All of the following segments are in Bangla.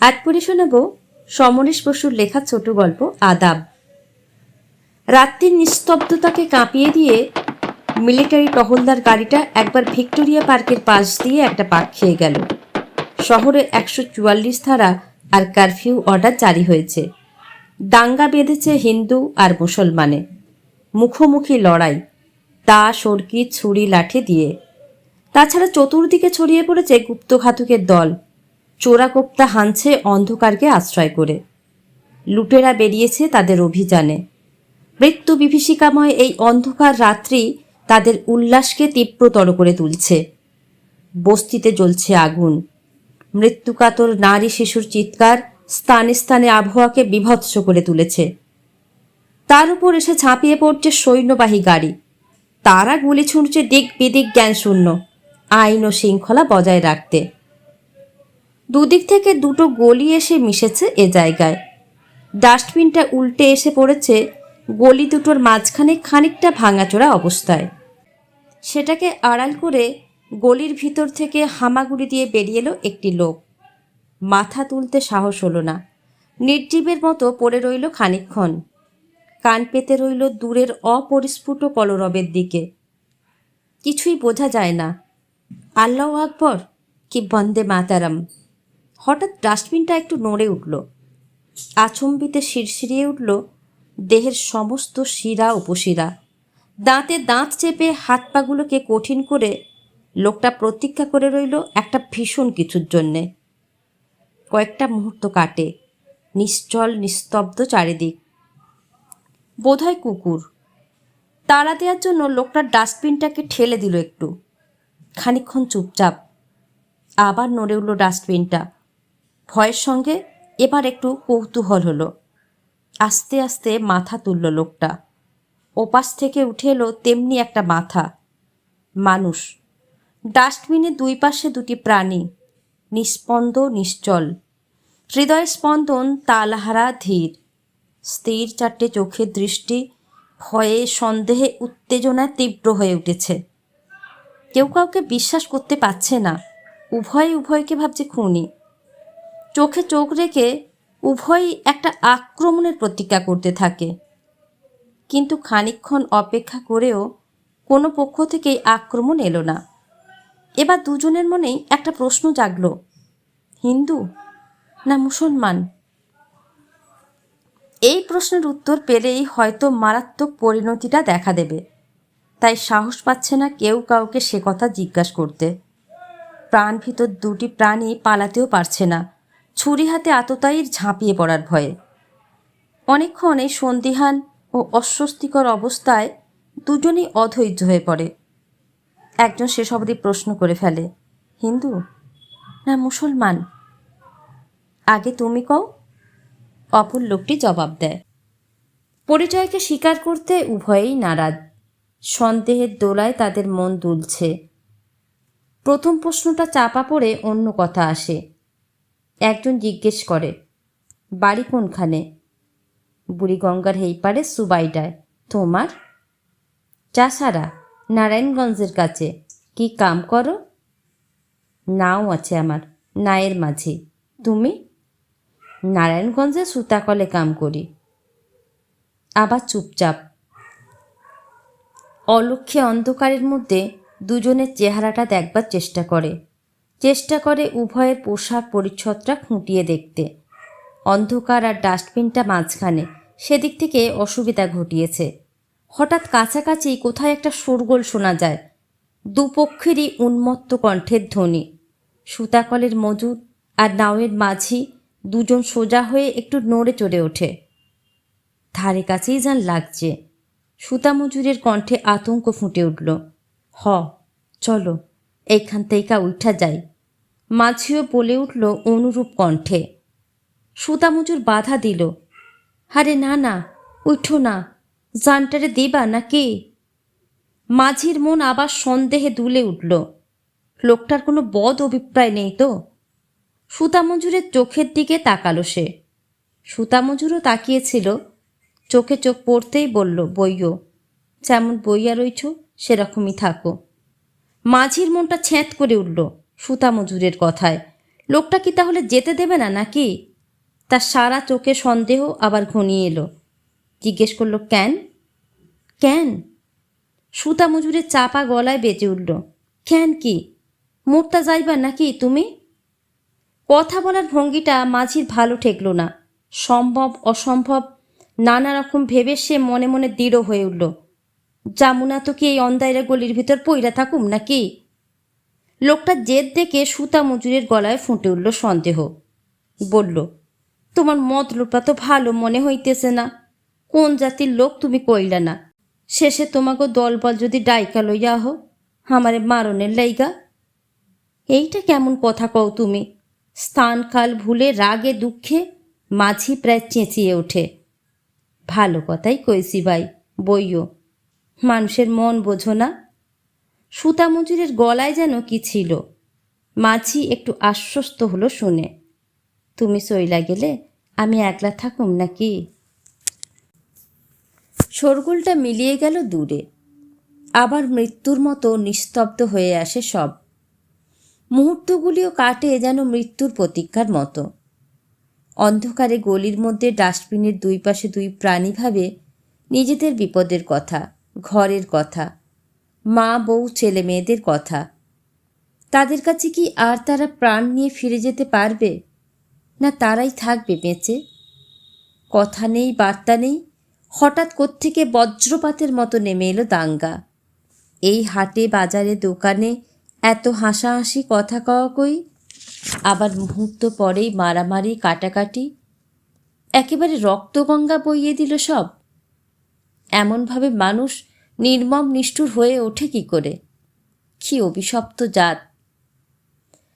আজ পড়ে শোনাব সমরেশ বসুর লেখা ছোট গল্প, আদাব। রাত্রির নিস্তব্ধতাকে কাঁপিয়ে দিয়ে মিলিটারি টহলদার গাড়িটা একবার ভিক্টোরিয়া পার্কের পাশ দিয়ে একটা পাক খেয়ে গেল। শহরে একশো চুয়াল্লিশ ধারা আর কারফিউ অর্ডার জারি হয়েছে। দাঙ্গা বেঁধেছে হিন্দু আর মুসলমানে। মুখোমুখি লড়াই, তা, সরকি, ছুরি, লাঠি দিয়ে। তাছাড়া চতুর্দিকে ছড়িয়ে পড়েছে গুপ্তঘাতকের দল। চোরাকোপ্তা হানছে অন্ধকারকে আশ্রয় করে। লুটেরা বেরিয়েছে তাদের অভিযানে। মৃত্যু বিভীষিকাময় এই অন্ধকার রাত্রি তাদের উল্লাসকে তীব্রতর করে তুলছে। বস্তিতে জ্বলছে আগুন। মৃত্যুকাতর নারী শিশুর চিৎকার স্থানে স্থানে আবহাওয়াকে বিভৎস করে তুলেছে। তার উপর এসে ঝাঁপিয়ে পড়ছে সৈন্যবাহী গাড়ি। তারা গুলি ছুঁড়ছে দিক বিদিক জ্ঞান শূন্য আইন ও শৃঙ্খলা বজায় রাখতে। দুদিক থেকে দুটো গলি এসে মিশেছে এ জায়গায়। ডাস্টবিনটা উল্টে এসে পড়েছে গলি দুটোর মাঝখানে খানিকটা ভাঙাচোরা অবস্থায়। সেটাকে আড়াল করে গলির ভিতর থেকে হামাগুড়ি দিয়ে বেরিয়ে এলো একটি লোক। মাথা তুলতে সাহস হলো না। নির্জীবের মতো পড়ে রইল খানিকক্ষণ। কান পেতে রইল দূরের অপরিস্ফুট কলরবের দিকে। কিছুই বোঝা যায় না। আল্লাহ আকবর, কি বন্দে মাতারাম। হঠাৎ ডাস্টবিনটা একটু নড়ে উঠল। আচম্বিতে শিরশিরিয়ে উঠল দেহের সমস্ত শিরা উপশিরা। দাঁতে দাঁত চেপে হাত পাগুলোকে কঠিন করে লোকটা প্রতীক্ষা করে রইল একটা ভীষণ কিছুর জন্যে। কয়েকটা মুহূর্ত কাটে, নিশ্চল, নিস্তব্ধ চারিদিক। বোধহয় কুকুর। তাড়া দেওয়ার জন্য লোকটা ডাস্টবিনটাকে ঠেলে দিল একটু। খানিকক্ষণ চুপচাপ। আবার নড়ে উঠল ডাস্টবিনটা। ভয়ের সঙ্গে এবার একটু কৌতূহল হলো। আস্তে আস্তে মাথা তুলল লোকটা। ওপাশ থেকে উঠে এলো তেমনি একটা মাথা। মানুষ। ডাস্টবিনের দুই পাশে দুটি প্রাণী। নিস্পন্দ নিশ্চল। হৃদয় স্পন্দন তালহারা ধীর। স্থির চারটে চোখের দৃষ্টি ভয়ে, সন্দেহে, উত্তেজনায় তীব্র হয়ে উঠেছে। কেউ কাউকে বিশ্বাস করতে পারছে না। উভয় উভয়কে ভাবছে খুনি। চোখে চোখ রেখে উভয়ই একটা আক্রমণের প্রতিজ্ঞা করতে থাকে। কিন্তু খানিকক্ষণ অপেক্ষা করেও কোনো পক্ষ থেকেই আক্রমণ এলো না। এবার দুজনের মনেই একটা প্রশ্ন জাগল, হিন্দু না মুসলমান? এই প্রশ্নের উত্তর পেলেই হয়তো মারাত্মক পরিণতিটা দেখা দেবে। তাই সাহস পাচ্ছে না কেউ কাউকে সে কথা জিজ্ঞাসা করতে। প্রাণ ভিতর দুটি প্রাণী পালাতেও পারছে না। ছুরি হাতে আততায়ীর ঝাঁপিয়ে পড়ার ভয়ে। অনেকক্ষণ এই সন্দিহান ও অস্বস্তিকর অবস্থায় দুজনেই অধৈর্য হয়ে পড়ে। একজন শেষ অবধি প্রশ্ন করে ফেলে, হিন্দু না মুসলমান? আগে তুমি কও। অপর লোকটি জবাব দেয়। পরিচয়কে স্বীকার করতে উভয়েই নারাজ। সন্দেহের দোলায় তাদের মন দুলছে। প্রথম প্রশ্নটা চাপা পড়ে অন্য কথা আসে। একজন জিজ্ঞেস করে, বাড়ি কোনখানে? বুড়ি গঙ্গার হেই পারে সুবাইডায়, তোমার? চাষারা, নারায়ণগঞ্জের কাছে, কি কাম করো? নাও আছে আমার, নায়ের মাঝে, তুমি? নারায়ণগঞ্জে সুতাকলে কাম করি। আবার চুপচাপ, অলক্ষ্যে অন্ধকারের মধ্যে দুজনের চেহারাটা দেখবার চেষ্টা করে। চেষ্টা করে উভয়ের পোশাক পরিচ্ছদটা খুঁটিয়ে দেখতে। অন্ধকার আর ডাস্টবিনটা মাঝখানে। সেদিক থেকে অসুবিধা ঘটিয়েছে। হঠাৎ কাছাকাছি কোথায় একটা শোরগোল শোনা যায়। দুপক্ষেরই উন্মত্ত কণ্ঠের ধ্বনি। সুতাকলের মজুদ আর নাওয়ের মাঝি দুজন সোজা হয়ে একটু নড়ে চড়ে ওঠে। ধারে কাছেই যান লাগছে। সুতা মজুরের কণ্ঠে আতঙ্ক ফুটে উঠল। হ, চলো। এইখান থেকে উঠা যায়। মাঝিও বলে উঠল অনুরূপ কণ্ঠে। সুতা মজুর বাধা দিল। আরে না না, উঠো না। জানটারে দিবা নাকি? মাঝির মন আবার সন্দেহে দুলে উঠল। লোকটার কোনো বদ অভিপ্রায় নেই তো। সুতা মজুরের চোখের দিকে তাকালো সে। সুতা মজুরও তাকিয়েছিল। চোখে চোখ পড়তেই বলল, বইও, যেমন বইয়া রইছ, সেরকমই থাকো। মাঝির মনটা ছ্যাঁত করে উঠল সুতা মজুরের কথায়। লোকটা কি তাহলে যেতে দেবে না নাকি? তার সারা চোখে সন্দেহ আবার ঘনিয়ে এলো। জিজ্ঞেস করল, কেন? কেন? সুতা মজুরের চাপা গলায় বেঁচে উঠল, কেন কি? মোটটা যাইবা নাকি তুমি? কথা বলার ভঙ্গিটা মাঝির ভালো ঠেকলো না। সম্ভব, অসম্ভব, নানা রকম ভেবে সে মনে মনে দৃঢ় হয়ে উঠল। জামুনা তো কি এই অন্দাইরা গলির ভিতর পইরা থাকুম নাকি? লোকটা জেদ দেখে সুতা মজুরের গলায় ফুটে উঠল সন্দেহ। বলল, তোমার মত মতলবটা তো ভালো মনে হইতেছে না। কোন জাতির লোক তুমি কইলা না? শেষে তোমাকে দলবল যদি ডাইকা লইয়া হো আমারে মারণের লাইগা? এইটা কেমন কথা কও তুমি? স্থান কাল ভুলে রাগে দুঃখে মাঝি প্রায় চেঁচিয়ে ওঠে। ভালো কথাই কইছি ভাই, বইও। মানুষের মন বোঝো না। সুতা মজুরের গলায় যেন কি ছিল, মাঝি একটু আশ্বস্ত হলো শুনে। তুমি সইলা গেলে আমি একলা থাকুম নাকি? শোরগোলটা মিলিয়ে গেল দূরে। আবার মৃত্যুর মতো নিস্তব্ধ হয়ে আসে সব। মুহূর্তগুলিও কাটে যেন মৃত্যুর প্রতীক্ষার মতো। অন্ধকারে গলির মধ্যে ডাস্টবিনের দুই পাশে দুই প্রাণী ভাবে নিজেদের বিপদের কথা। ঘরের কথা, মা, বউ, ছেলে মেয়েদের কথা। তাদের কাছে কি আর তারা প্রাণ নিয়ে ফিরে যেতে পারবে? না তারাই থাকবে বেঁচে? কথা নেই, বার্তা নেই, হঠাৎ কোত্থেকে বজ্রপাতের মতো নেমে এলো দাঙ্গা। এই হাটে, বাজারে, দোকানে এত হাসাহাসি, কথা কওয়া কই? আবার মুহূর্ত পরেই মারামারি, কাটাকাটি, একেবারে রক্তগঙ্গা বইয়ে দিল সব। এমনভাবে মানুষ নির্মম নিষ্ঠুর হয়ে ওঠে কি করে? কি অভিশপ্ত জাত?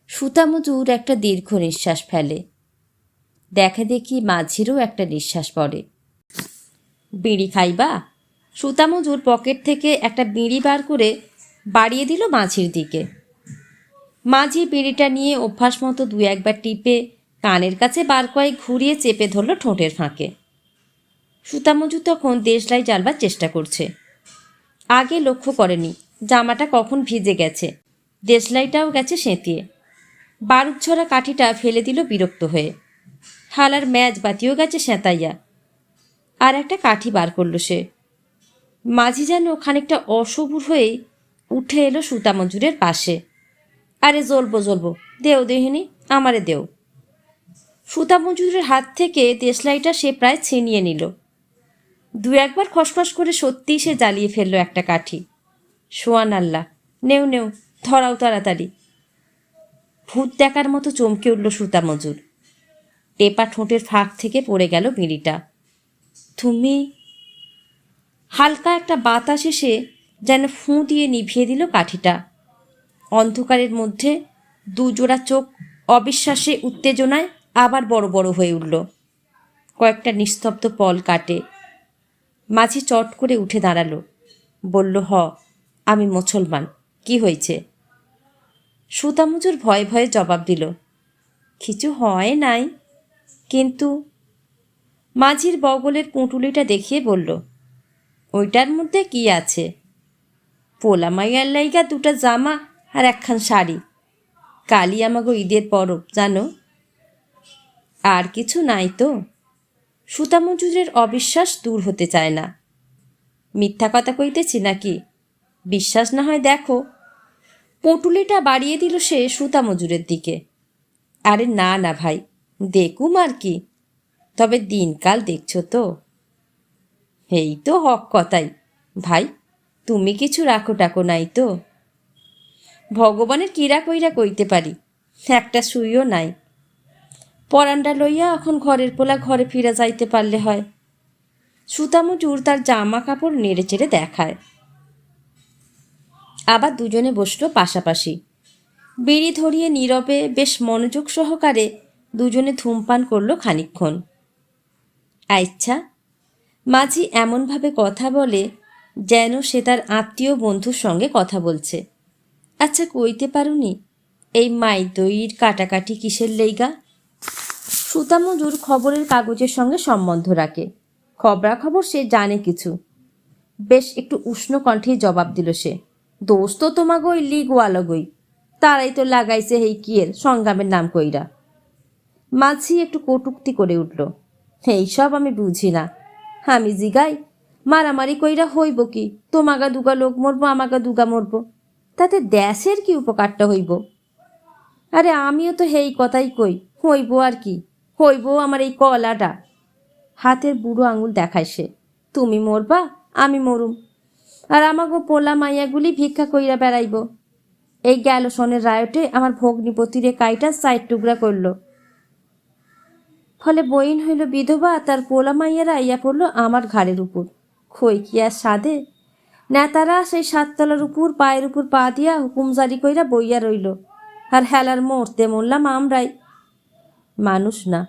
সুতামজুর একটা দীর্ঘ নিঃশ্বাস ফেলে। দেখা দেখি মাঝিরও একটা নিঃশ্বাস পড়ে। বিড়ি খাইবা? সুতামজুর পকেট থেকে একটা বিড়ি বার করে বাড়িয়ে দিল মাঝির দিকে। মাঝি বিড়িটা নিয়ে অভ্যাস মতো দু একবার টিপে কানের কাছে বার কয়েক ঘুরিয়ে চেপে ধরল ঠোঁটের ফাঁকে। সুতামজু তখন দেশলাই জ্বালবার চেষ্টা করছে। আগে লক্ষ্য করেনি, জামাটা কখন ভিজে গেছে। দেশলাইটাও গেছে সেঁতিয়ে। বারুদ কাঠিটা ফেলে দিল বিরক্ত হয়ে। হালার ম্যাচ বাতিও গেছে সেঁতাইয়া। আর একটা কাঠি বার করল সে। মাঝি যেন খানিকটা অসবুর হয়ে উঠে এলো সুতা মজুরের পাশে। আরে জ্বলবো জ্বলবো, দেও দেহিনি, আমারে দেও। সুতা মজুরের হাত থেকে দেশলাইটা সে প্রায় ছিনিয়ে নিল। দু একবার খসখস করে সত্যিই সে জ্বালিয়ে ফেলল একটা কাঠি। সোয়ান আল্লাহ, নেও নেও, ধরাও তাড়াতাড়ি। ভূত দেখার মতো চমকে উঠল সুতা মজুর। টেপা ঠোঁটের ফাঁক থেকে পড়ে গেল বিড়িটা। তুমি হালকা একটা বাতাস এসে যেন ফুঁ দিয়ে নিভিয়ে দিল কাঠিটা। অন্ধকারের মধ্যে দুজোড়া চোখ অবিশ্বাসে উত্তেজনায় আবার বড় বড় হয়ে উঠল। কয়েকটা নিস্তব্ধ পল কাটে। মাঝি চট করে উঠে দাঁড়াল। বলল, হ, আমি মুসলমান। কি হয়েছে? সুতামুজুর ভয়ে ভয়ে জবাব দিল, কিছু হয় নাই। কিন্তু মাঝির বগলের পুঁটুলিটা দেখিয়ে বলল, ওইটার মধ্যে কি আছে? পোলা মাইয়ার লাইগা দুটা জামা আর একখান শাড়ি। কালি আমাগো ঈদের পরব, জানো? আর কিছু নাই তো? সুতা মজুরের অবিশ্বাস দূর হতে চায় না। মিথ্যা কথা কইতেছি নাকি? বিশ্বাস না হয় দেখো। পটুলিটা বাড়িয়ে দিল সে সুতা মজুরের দিকে। আরে না না ভাই, দেখুম আর কি। তবে দিনকাল দেখছ তো। এই তো হক কথাই। ভাই, তুমি কিছু রাখো টাকো নাই তো। ভগবানের কিরা কইরা কইতে পারি। একটা সুইও নাই। পরান্ডা লইয়া এখন ঘরের পোলা ঘরে ফিরে যাইতে পারলে হয়। সুতামজুর তার জামা কাপড় নেড়ে চেড়ে দেখায়। আবার দুজনে বসল পাশাপাশি। বিড়ি ধরিয়ে নীরবে বেশ মনোযোগ সহকারে দুজনে ধূমপান করল খানিক্ষণ আচ্ছা মাঝি এমনভাবে কথা বলে যেন সে তার আত্মীয় বন্ধুর সঙ্গে কথা বলছে। আচ্ছা কইতে পারুনি, এই মাই দইয়ের কাটাকাটি কিসের লেগা সুতামজুর খবরের কাগজের সঙ্গে সম্বন্ধ রাখে। খবরাখবর সে জানে কিছু। বেশ একটু উষ্ণ কণ্ঠেই জবাব দিল সে দোষ তো তোমাগই লিগ ওয়ালগই। তারাই তো লাগাইছে হেই কিয়ের সংগ্রামের নাম কইরা। মাঝি একটু কটুক্তি করে উঠল এইসব আমি বুঝি না। আমি জিগাই, মারামারি কইরা হইব কি? তোমাগা দুগা লোক মরবো, আমাগা দুগা মরবো। তাতে দেশের কি উপকারটা হইব? আরে আমিও তো হেই কথাই কই, হইব আর কি। হইব আমার এই কলাটা। হাতের বুড়ো আঙুল দেখায় সে। তুমি মরবা, আমি মরুম। আর আমাগো পোলা মাইয়াগুলি ভিক্ষা কইরা বেড়াইব। এই গেল সনের রায়টে আমার ভগ্নিপতিরে কাইটা সাইড টুকরা করল। ফলে বইন হইল বিধবা, তার পোলা মাইয়ারা আইয়া পড়ল আমার ঘাড়ের উপর। খই কি আর সাধে? নেতারা সেই সাততলার উপর পায়ের উপর পা দিয়া হুকুম জারি কইরা বইয়া রইল। আর হেলার মরতে মরলাম আমরাই। মানুষ না।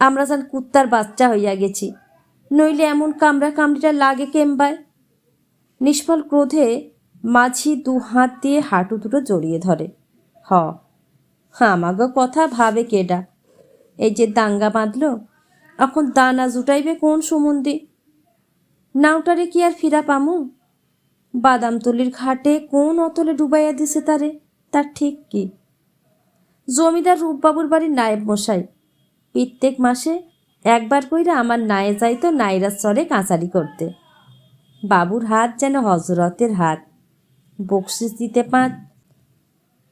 আমরা যান কুত্তার বাচ্চা হইয়া গেছি। নইলে এমন কামড়া কামড়িটা লাগে কেম্বায় নিষ্ফল ক্রোধে মাঝি দু হাত দিয়ে হাঁটু দুটো জড়িয়ে ধরে। হ, আমাগো কথা ভাবে কেডা? এই যে দাঙ্গা বাঁধল, এখন দানা জুটাইবে কোন সুমন্দি? নাওটারে কি আর ফিরা পামু? বাদামতলির ঘাটে কোন অতলে ডুবাইয়া দিছে তারে? তার ঠিক কি? জমিদার রূপবাবুর বাড়ির নায়েব মশাই। প্রত্যেক মাসে একবার কইরা আমার নায়ে যাইতো নাইরার চরে কাঁচারি করতে। বাবুর হাত যেন হজরতের হাত। বকশিস দিতে পাঁচ,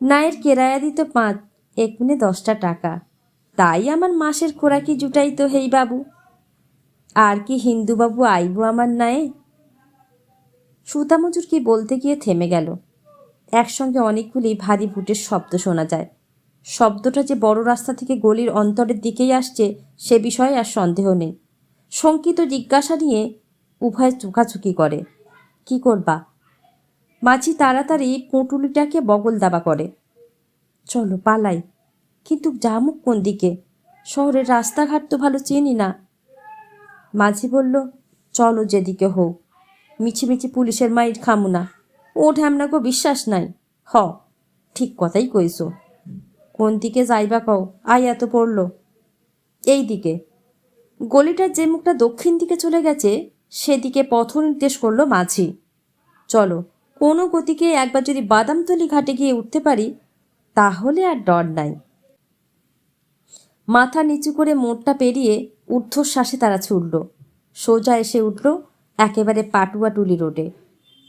নায়ের কেরায়া দিত পাঁচ, এক মিনে দশটা টাকা। তাই আমার মাসের খোরাকি জুটাইতো হেই বাবু। আর কি হিন্দু বাবু আইব আমার নায়ে? সুতামজুর কি বলতে গিয়ে থেমে গেল। একসঙ্গে অনেকগুলি ভারী বুটের শব্দ শোনা যায়। শব্দটা যে বড় রাস্তা থেকে গলির অন্তরের দিকেই আসছে, সে বিষয়ে আর সন্দেহ নেই। শঙ্কিত জিজ্ঞাসা নিয়ে উভয় চুকাচুকি করে। কি করবা? মাঝি তাড়াতাড়ি পুঁটুলিটাকে বগল দাবা করে। চলো, পালাই। কিন্তু জামুক কোন দিকে? শহরের রাস্তাঘাট তো ভালো চিনি না। মাঝি বলল, চলো যেদিকে হোক। মিছিমিছি পুলিশের মাইর খামু না। ও ঢ্যামনাগো বিশ্বাস নাই। হ, ঠিক কথাই কইছো। কোন দিকে যাইবা কও? আই এত পড়ল। এই দিকে। গলিটার যে মুখটা দক্ষিণ দিকে চলে গেছে, সেদিকে পথ নির্দেশ করল মাঝি। চলো, কোনো গতিকে একবার যদি বাদামতলি ঘাটে গিয়ে উঠতে পারি, তাহলে আর ডর নাই। মাথা নিচু করে মোড়টা পেরিয়ে ঊর্ধ্বশ্বাসে তারা ছুটল। সোজা এসে উঠল একেবারে পাটুয়াটুলি রোডে।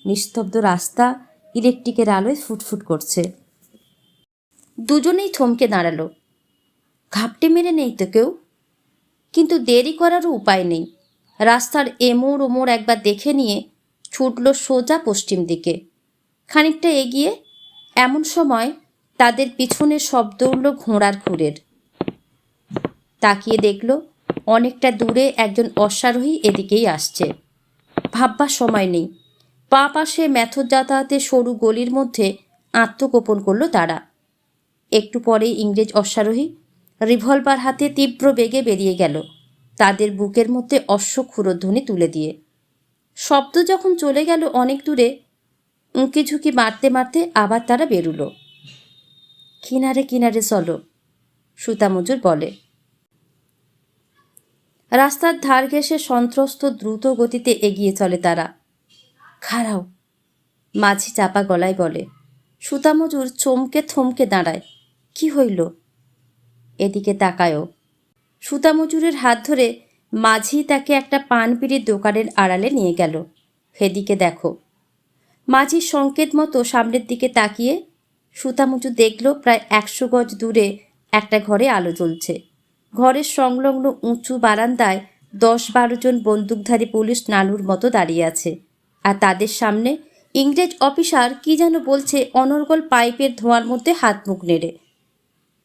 নিস্তব্ধ রাস্তা ইলেকট্রিকের আলোয় ফুটফুট করছে। দুজনেই থমকে দাঁড়াল। ঘাপটে মেরে নেই তো কেউ? কিন্তু দেরি করারও উপায় নেই। রাস্তার এমোর ওমোড় একবার দেখে নিয়ে ছুটল সোজা পশ্চিম দিকে। খানিকটা এগিয়ে এমন সময় তাদের পিছনে শব্দ উঠল ঘোড়ার খুঁড়ের। তাকিয়ে দেখল অনেকটা দূরে একজন অশ্বারোহী এদিকেই আসছে। ভাববার সময় নেই। পা পাশে মেথর যাতায়াতের সরু গলির মধ্যে আত্মগোপন করল তারা। একটু পরে ইংরেজ অশ্বারোহী রিভলভার হাতে তীব্র বেগে বেরিয়ে গেল। তাদের বুকের মধ্যে অশ্ব ক্ষুরধ্বনি তুলে দিয়ে। শব্দ যখন চলে গেল অনেক দূরে, উঁকি ঝুঁকি মারতে মারতে আবার তারা বেরুলো। কিনারে কিনারে চলো, সুতামজুর বলে। রাস্তার ধার ঘেঁষে সন্ত্রস্ত দ্রুত গতিতে এগিয়ে চলে তারা। খাড়াও, মাঝি চাপা গলায় বলে, সুতামজুর চমকে থমকে দাঁড়ায়। কি হইল? এদিকে তাকায়ও। সুতামজুরের হাত ধরে মাঝি তাকে একটা পানপিড়ির দোকানের আড়ালে নিয়ে গেল। সেদিকে দেখো। মাঝির সংকেত মতো সামনের দিকে তাকিয়ে সুতামুচু দেখল প্রায় একশো গজ দূরে একটা ঘরে আলো জ্বলছে। ঘরের সংলগ্ন উঁচু বারান্দায় দশ বারো জন বন্দুকধারী পুলিশ নানুর মতো দাঁড়িয়ে আছে। আর তাদের সামনে ইংরেজ অফিসার কি যেন বলছে অনর্গল পাইপের ধোঁয়ার মধ্যে হাত মুখ নেড়ে।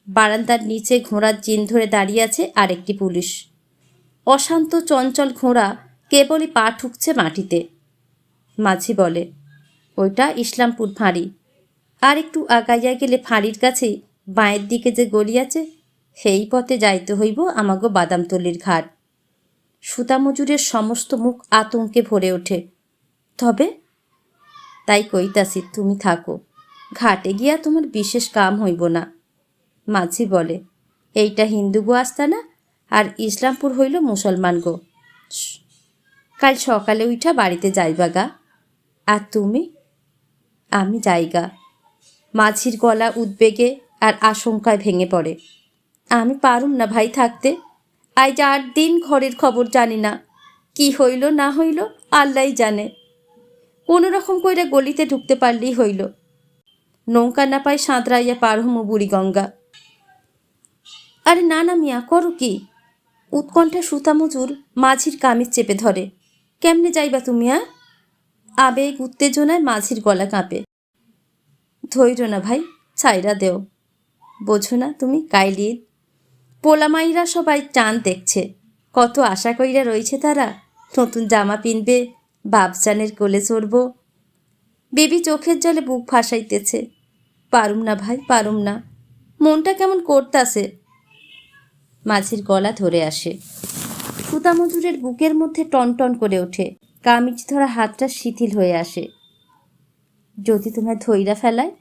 বারান্দার নিচে ঘোড়ার জিন ধরে দাঁড়িয়ে আছে আরেকটি পুলিশ। অশান্ত চঞ্চল ঘোড়া কেবলই পা ঠুকছে মাটিতে। মাঝি বলে, ওইটা ইসলামপুর ফাঁড়ি। আর একটু আগাইয়া গেলে ফাঁড়ির কাছেই বাঁয়ের দিকে যে গলি আছে, সেই পথে যাইতে হইব আমাগো বাদামতলির ঘাট। সুতামজুরের সমস্ত মুখ আতঙ্কে ভরে ওঠে। তবে তাই কইতাছি, তুমি থাকো। ঘাটে গিয়া তোমার বিশেষ কাম হইব না। মাঝি বলে, এইটা হিন্দু গো আস্তানা আর ইসলামপুর হইল মুসলমান গো। কাল সকালে উঠা বাড়িতে যাইবা গা। আর তুমি? আমি যাইগা। মাঝির গলা উদ্বেগে আর আশঙ্কায় ভেঙে পড়ে। আমি পারুম না ভাই থাকতে। আজ আট দিন ঘরের খবর জানি না। কি হইল না হইল আল্লাহ জানে। কোনো রকম কইরা গলিতে ঢুকতে পারলেই হইল। নৌকা না পায় সাঁতরাইয়া পার হমু বুড়িগঙ্গা আরে না না মিয়া, করো কি? উৎকণ্ঠা সুতা মজুর মাঝির কামিজ চেপে ধরে। কেমনে যাইবা তুমি, আ? আবেগ উত্তেজনায় মাঝির গলা কাঁপে। ধৈর্য না ভাই, ছাইরা দেও। বোঝো না তুমি, কাইলির। পোলামাইরা সবাই টান দেখছে। কত আশা কইরা রয়েছে তারা, নতুন জামা পিনবে, বাপজানের কোলে চড়ব। বেবি চোখের জলে বুক ফাঁসাইতেছে। পারুম না ভাই, পারুম না। মনটা কেমন করতাছে। মাঝির গলা ধরে আসে। সুতামধুরের বুকের মধ্যে টনটন করে ওঠে। কামিজ ধরা হাতটা শিথিল হয়ে আসে। যদি তোমায় ধৈরা ফেলায়,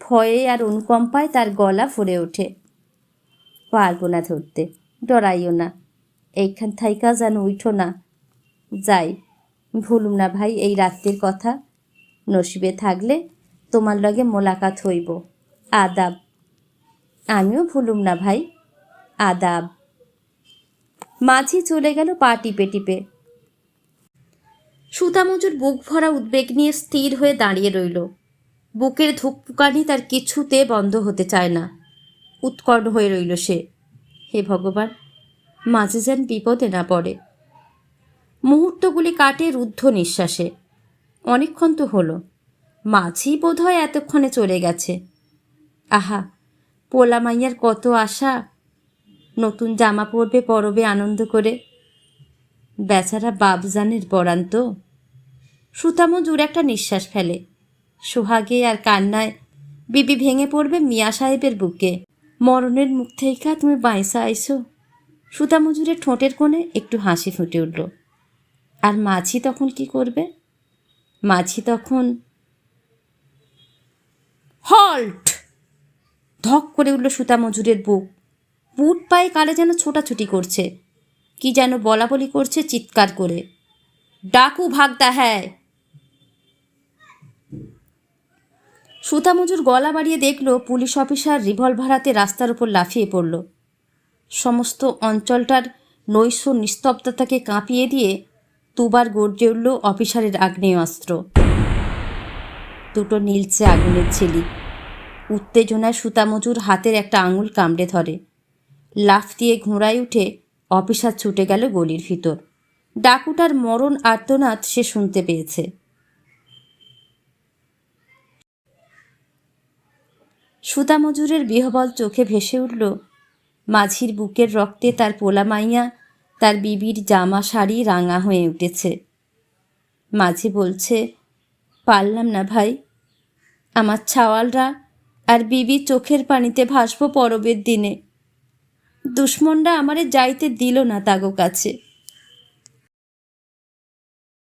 ভয়ে আর অনুকম্পায় তার গলা ভরে ওঠে। পারব না ধরতে, ডরাইও না। এইখান থাইকা যেন উঠো না। যাই, ভুলুম না ভাই এই রাত্রির কথা। নসিবে থাকলে তোমার লগে মোলাকাত হইব। আদাব। আমিও ভুলুম না ভাই। আদাব। মাঝি চলে গেল পা টিপে টিপে। সুতামজুর বুক ভরা উদ্বেগ নিয়ে স্থির হয়ে দাঁড়িয়ে রইল। বুকের ধুকপুকানি তার কিছুতে বন্ধ হতে চায় না। উৎকণ্ঠ হয়ে রইল সে। হে ভগবান, মাঝে যেন বিপদে না পড়ে। মুহূর্তগুলি কাটে রুদ্ধ নিঃশ্বাসে। অনেকক্ষণ তো হলো। মাঝি বোধহয় এতক্ষণে চলে গেছে। আহা পোলা মাইয়ার কত আশা। নতুন জামা পরবে পরবে আনন্দ করে। বেচারা বাবজানের বরান্ত। সুতামজুর একটা নিঃশ্বাস ফেলে। সোহাগে আর কান্নায় বিবি ভেঙে পড়বে মিয়া সাহেবের বুকে। মরণের মুখ থেকে তুমি বাইসা আইসো সুতামজুরের ঠোঁটের কোণে একটু হাসি ফুটে উঠল। আর মাঝি তখন কি করবে? মাঝি তখন হল্ট! ধক করে উঠল সুতা মজুরের বুক। বুট পায়ে কালে যেন ছোটাছুটি করছে। কি যেন বলা বলি করছে চিৎকার করে। ডাকু ভাগদা হ্যাঁ। সুতা মজুর গলা বাড়িয়ে দেখল, পুলিশ অফিসার রিভলভার হাতে রাস্তার উপর লাফিয়ে পড়ল। সমস্ত অঞ্চলটার নৈশ নিস্তব্ধতাকে কাঁপিয়ে দিয়ে দুবার গর্জে উঠল অফিসারের আগ্নেয়াস্ত্র। দুটো নীলচে আগুনের ছেলি উত্তেজনায় সুতামজুর হাতের একটা আঙুল কামড়ে ধরে। লাফ দিয়ে ঘোড়ায় উঠে অফিসার ছুটে গেল গলির ভিতর। ডাকুটার মরণ আর্তনাদ সে শুনতে পেয়েছে। সুতামজুরের বিহবল চোখে ভেসে উঠল, মাঝির বুকের রক্তে তার পোলা মাইয়া, তার বিবির জামা শাড়ি রাঙা হয়ে উঠেছে। মাঝি বলছে, পারলাম না ভাই, আমার ছাওয়ালরা আর বিবি চোখের পানিতে ভাসবো পরবের দিনে। দুশ্মনরা আমারে যাইতে দিল না তাগো কাছে।